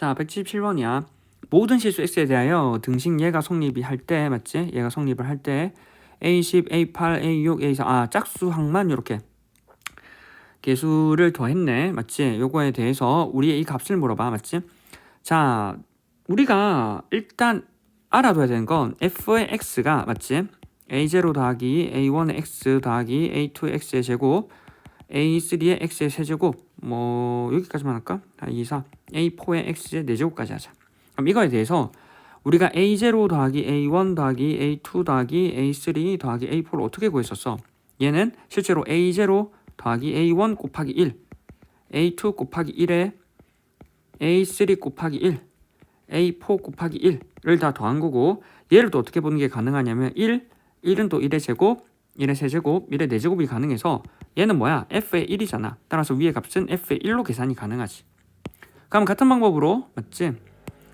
자, 177번이야. 모든 실수 x에 대하여 등식 얘가 성립이 할 때 맞지? 얘가 성립을 할 때 a10, a8, a6, a4 아 짝수항만 이렇게 개수를 더했네 맞지? 요거에 대해서 우리의 이 값을 물어봐 맞지? 자 우리가 일단 알아둬야 되는 건 f의 x가 맞지? a0 더하기 a1의 x 더하기 a2의 x의 제곱 a3의 x의 세제곱 뭐 여기까지만 할까? 2, 4 a4의 x의 4제곱까지 하자 그럼 이거에 대해서 우리가 a0 더하기 a1 더하기 a2 더하기 a3 더하기 a4를 어떻게 구했었어? 얘는 실제로 a0 더하기 a1 곱하기 1 a2 곱하기 1에 a3 곱하기 1 a4 곱하기 1을 다 더한 거고 얘를 또 어떻게 보는 게 가능하냐면 1, 1은 또 1의 제곱 1의 세제곱, 1의 4제곱이 가능해서 얘는 뭐야? f의 1이잖아. 따라서 위의 값은 f의 1로 계산이 가능하지. 그럼 같은 방법으로 맞지?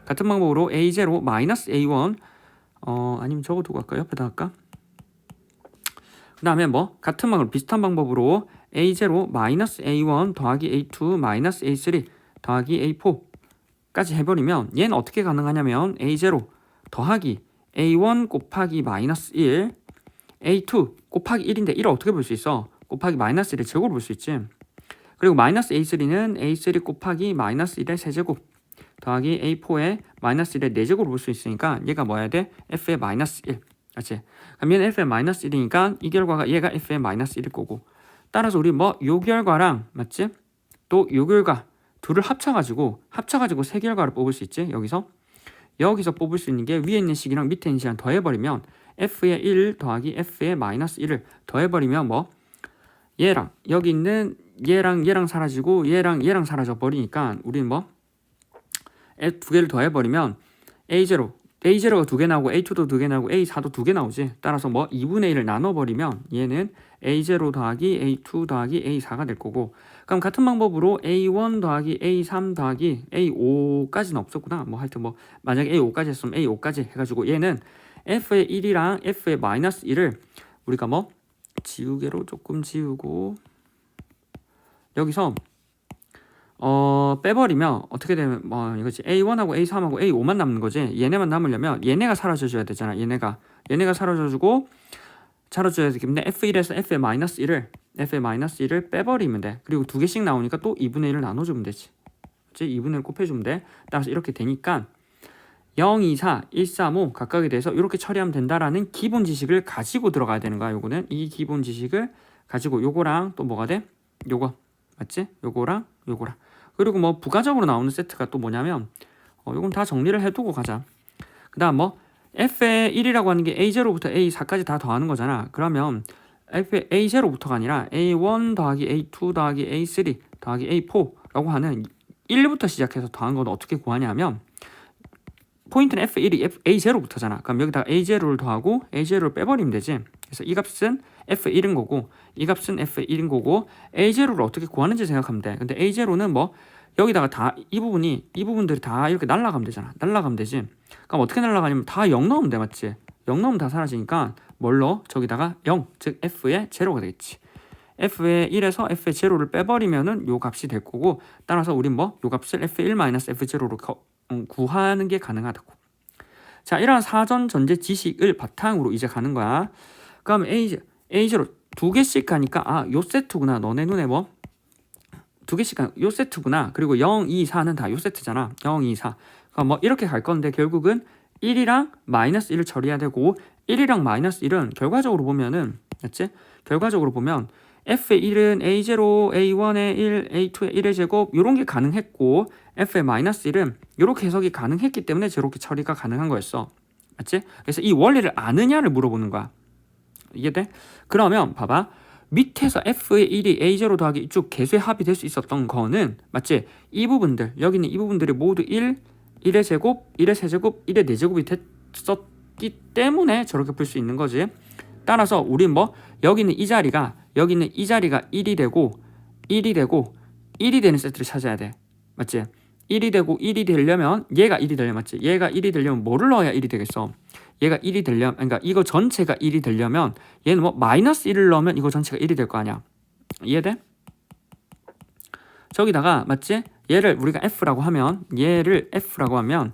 같은 방법으로 a0 마이너스 a1 어 아니면 저거 두고 할까? 옆에다 할까? 그 다음에 뭐 같은 방법 비슷한 방법으로 a0 마이너스 a1 더하기 a2 마이너스 a3 더하기 a4까지 해버리면 얘는 어떻게 가능하냐면 a0 더하기 a1 곱하기 마이너스 1 a2 곱하기 1인데 1을 어떻게 볼 수 있어? 곱하기 마이너스 1의 제곱을 볼 수 있지. 그리고 마이너스 a3는 a3 곱하기 마이너스 1의 세제곱 더하기 a4의 마이너스 1의 4제곱을 볼 수 있으니까 얘가 뭐야 돼? f의 마이너스 1 맞지? 그럼 얘는 f의 마이너스 1이니까 이 결과가 얘가 f의 마이너스 1일 거고 따라서 우리 뭐 요 결과랑 맞지? 또 요 결과 둘을 합쳐가지고 합쳐가지고 세 결과를 뽑을 수 있지 여기서 여기서 뽑을 수 있는 게 위에 있는 식이랑 밑에 있는 식이랑 더해버리면 f의 1 더하기 f의 마이너스 1을 더해버리면 뭐? 얘랑 여기 있는 얘랑 얘랑 사라지고 얘랑 얘랑 사라져 버리니까 우리는 뭐 두 개를 더해버리면 a0 a0가 두 개 나오고 a2도 두 개 나오고 a4도 두 개 나오지. 따라서 뭐 2분의 1을 나눠버리면 얘는 a0 더하기 a2 더하기 a4가 될 거고. 그럼 같은 방법으로 a1 더하기 a3 더하기 a5까지는 없었구나. 뭐 하여튼 뭐 만약에 a5까지 했으면 a5까지 해가지고 얘는 f의 1이랑 f의 마이너스 1을 우리가 뭐 지우개로 조금 지우고 여기서 어 빼버리면 어떻게 되면 뭐 이거지? A1하고 A3하고 A5만 남는 거지. 얘네만 남으려면 얘네가 사라져줘야 되잖아 얘네가. 얘네가 사라져주고 사라져야 되기 때문에 F1에서 F의 마이너스 1을 F의 마이너스 1을 빼버리면 돼. 그리고 두 개씩 나오니까 또 2분의 1을 나눠주면 되지. 그치? 2분의 1 곱해주면 돼. 따라서 이렇게 되니까 0, 2, 4, 1, 3, 5 각각에 대해서 이렇게 처리하면 된다라는 기본 지식을 가지고 들어가야 되는 거야 요거는 이 기본 지식을 가지고 요거랑 또 뭐가 돼? 요거 맞지? 요거랑 요거랑 그리고 뭐 부가적으로 나오는 세트가 또 뭐냐면 어, 요건 다 정리를 해두고 가자. 그 다음 뭐 f의 1이라고 하는 게 a0부터 a4까지 다 더하는 거잖아. 그러면 f의 a0부터가 아니라 a1 더하기 a2 더하기 a3 더하기 a4라고 하는 1부터 시작해서 더한 건 어떻게 구하냐면 포인트는 f1이 F, a0부터잖아. 그럼 여기다가 a0를 더하고 a0를 빼버리면 되지. 그래서 이 값은 f1인 거고 이 값은 f1인 거고 a0를 어떻게 구하는지 생각하면 돼. 근데 a0는 뭐 여기다가 다 이 부분이 이 부분들이 다 이렇게 날라가면 되잖아. 날라가면 되지. 그럼 어떻게 날라가냐면 다 0 넣으면 돼. 맞지? 0 넣으면 다 사라지니까 뭘로 저기다가 0, 즉 f의 제로가 되겠지. f의 1에서 f의 제로를 빼버리면은 요 값이 될 거고 따라서 우린 뭐 요 값을 f1-f0로 음, 구하는 게 가능하다고. 자, 이러한 사전 전제 지식을 바탕으로 이제 가는 거야. 그럼 A0 두 개씩 가니까 아, 요 세트구나. 너네 눈에 뭐? 두 개씩 가, 요 세트구나. 그리고 0, 2, 4는 다 요 세트잖아. 0, 2, 4. 그럼 뭐 이렇게 갈 건데 결국은 1이랑 마이너스 1을 처리해야 되고 1이랑 마이너스 1은 결과적으로 보면은 맞지? 결과적으로 보면 F의 1은 A0, A1의 1, A2의 1의 제곱 이런 게 가능했고 F의 마이너스 1은 이렇게 해석이 가능했기 때문에 저렇게 처리가 가능한 거였어. 맞지? 그래서 이 원리를 아느냐를 물어보는 거야. 이해돼? 그러면 봐봐. 밑에서 F의 1이 A0 더하기 쭉 개수의 합이 될 수 있었던 거는 맞지? 이 부분들 여기 있는 이 부분들이 모두 1, 1의 제곱, 1의 세제곱, 1의 4제곱이 됐었기 때문에 저렇게 풀 수 있는 거지. 따라서 우리 뭐 여기 있는 이 자리가 여기 있는 이 자리가 1이 되고 1이 되고 1이 되는 세트를 찾아야 돼. 맞지? 1이 되고 1이 되려면 얘가 1이 되려면 맞지? 얘가 1이 되려면 뭐를 넣어야 1이 되겠어? 얘가 1이 되려면 그러니까 이거 전체가 1이 되려면 얘는 뭐 마이너스 1을 넣으면 이거 전체가 1이 될 거 아니야. 이해돼? 저기다가 맞지? 얘를 우리가 f라고 하면 얘를 f라고 하면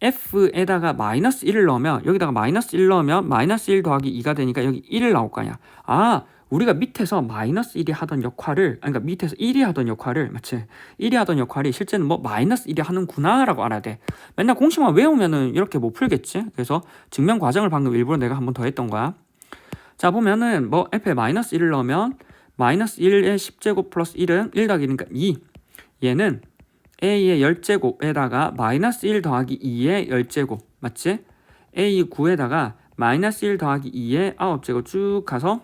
f에다가 마이너스 1을 넣으면 여기다가 마이너스 1 넣으면 마이너스 1 더하기 2가 되니까 여기 1을 나올 거 아니야. 아 우리가 밑에서 마이너스 1이 하던 역할을 그러니까 밑에서 1이 하던 역할을 맞지? 1이 하던 역할이 실제는 뭐 마이너스 1이 하는구나라고 알아야 돼. 맨날 공식만 외우면은 이렇게 못 풀겠지. 그래서 증명 과정을 방금 일부러 내가 한 번 더 했던 거야. 자 보면은 뭐 f에 마이너스 1을 넣으면 마이너스 1의 10제곱 플러스 1은 1 더하기니까 2 얘는 a의 10제곱에다가 마이너스 1 더하기 2의 10제곱 맞지? a 9에다가 마이너스 1 더하기 2의 9제곱 쭉 가서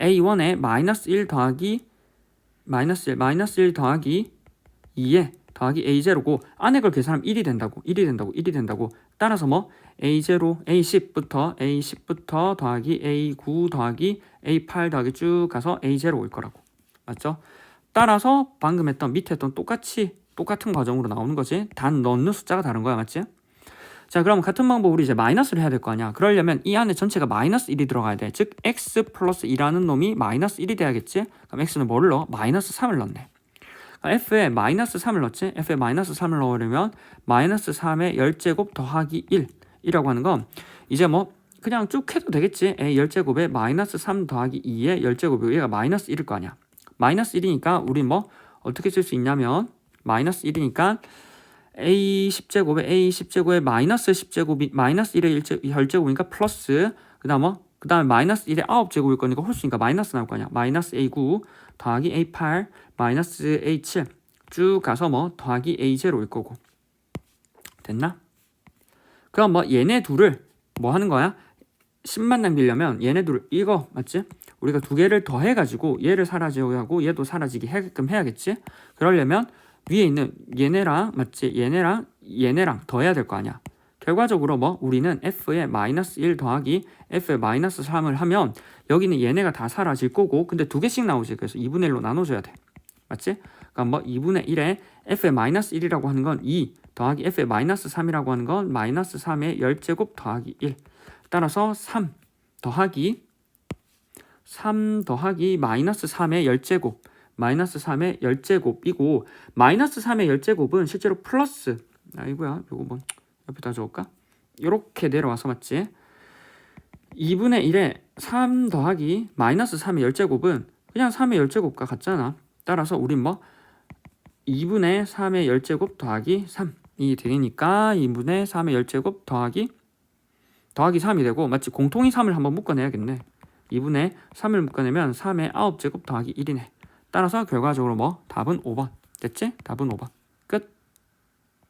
a1에 마이너스 1 더하기 마이너스 1 마이너스 1 더하기 2에 더하기 a0고 안에 걸 계산하면 1이 된다고 1이 된다고 1이 된다고 따라서 뭐 a0 a10부터 a10부터 더하기 a9 더하기 a8 더하기 쭉 가서 a0 올 거라고 맞죠? 따라서 방금 했던 밑에 했던 똑같이 똑같은 과정으로 나오는 거지 단 넣는 숫자가 다른 거야 맞지? 자 그럼 같은 방법으로 이제 마이너스를 해야 될 거 아니야. 그러려면 이 안에 전체가 마이너스 1이 들어가야 돼즉 x 플러스 2라는 놈이 마이너스 1이 돼야겠지? 그럼 x는 뭐를 넣어? 마이너스 3을 넣네. f에 마이너스 3을 넣지? f에 마이너스 3을 넣으려면 마이너스 3의 10제곱 더하기 1 이라고 하는 건 이제 뭐 그냥 쭉 해도 되겠지? a 10제곱에 마이너스 3 더하기 2의 10제곱이고 얘가 마이너스 1일 거 아니야. 마이너스 1이니까 우리 뭐 어떻게 쓸 수 있냐면 마이너스 1이니까 a 10제곱에 a 10제곱에 마이너스 10제곱이 마이너스 1의 1제, 혈제곱이니까 플러스 그 다음 뭐? 그 다음에 마이너스 1의 9제곱일 거니까 홀수니까 마이너스 나올 거 아니야 마이너스 a9 더하기 a8 마이너스 a7 쭉 가서 뭐 더하기 a0일 거고 됐나? 그럼 뭐 얘네 둘을 뭐 하는 거야? 10만 남기려면 얘네 둘 이거 맞지? 우리가 두 개를 더 해가지고 얘를 사라지게 하고 얘도 사라지게 하게끔 해야겠지? 그러려면 위에 있는 얘네랑 맞지? 얘네랑 얘네랑 더 해야 될 거 아니야. 결과적으로 뭐 우리는 f에 마이너스 1 더하기 f에 마이너스 3을 하면 여기는 얘네가 다 사라질 거고 근데 두 개씩 나오지 그래서 2분의 1로 나눠줘야 돼. 맞지? 그러니까 뭐 2분의 1에 f의 마이너스 1이라고 하는 건 2 더하기 f의 마이너스 3이라고 하는 건 마이너스 3의 10제곱 더하기 1 따라서 3 더하기 3 더하기 마이너스 3의 10제곱 마이너스 3의 10제곱이고 마이너스 3의 10제곱은 실제로 플러스. 아이고야. 요거 뭐 옆에다 적을까? 이렇게 내려와서 맞지? 2분의 1에 3 더하기 마이너스 3의 10제곱은 그냥 3의 10제곱과 같잖아. 따라서 우린 뭐 2분의 3의 10제곱 더하기 3이 되니까 2분의 3의 10제곱 더하기 더하기 3이 되고 마치 공통이 3을 한번 묶어내야겠네. 2분의 3을 묶어내면 3의 9제곱 더하기 1이네 따라서 결과적으로 뭐 답은 5번 됐지? 답은 5번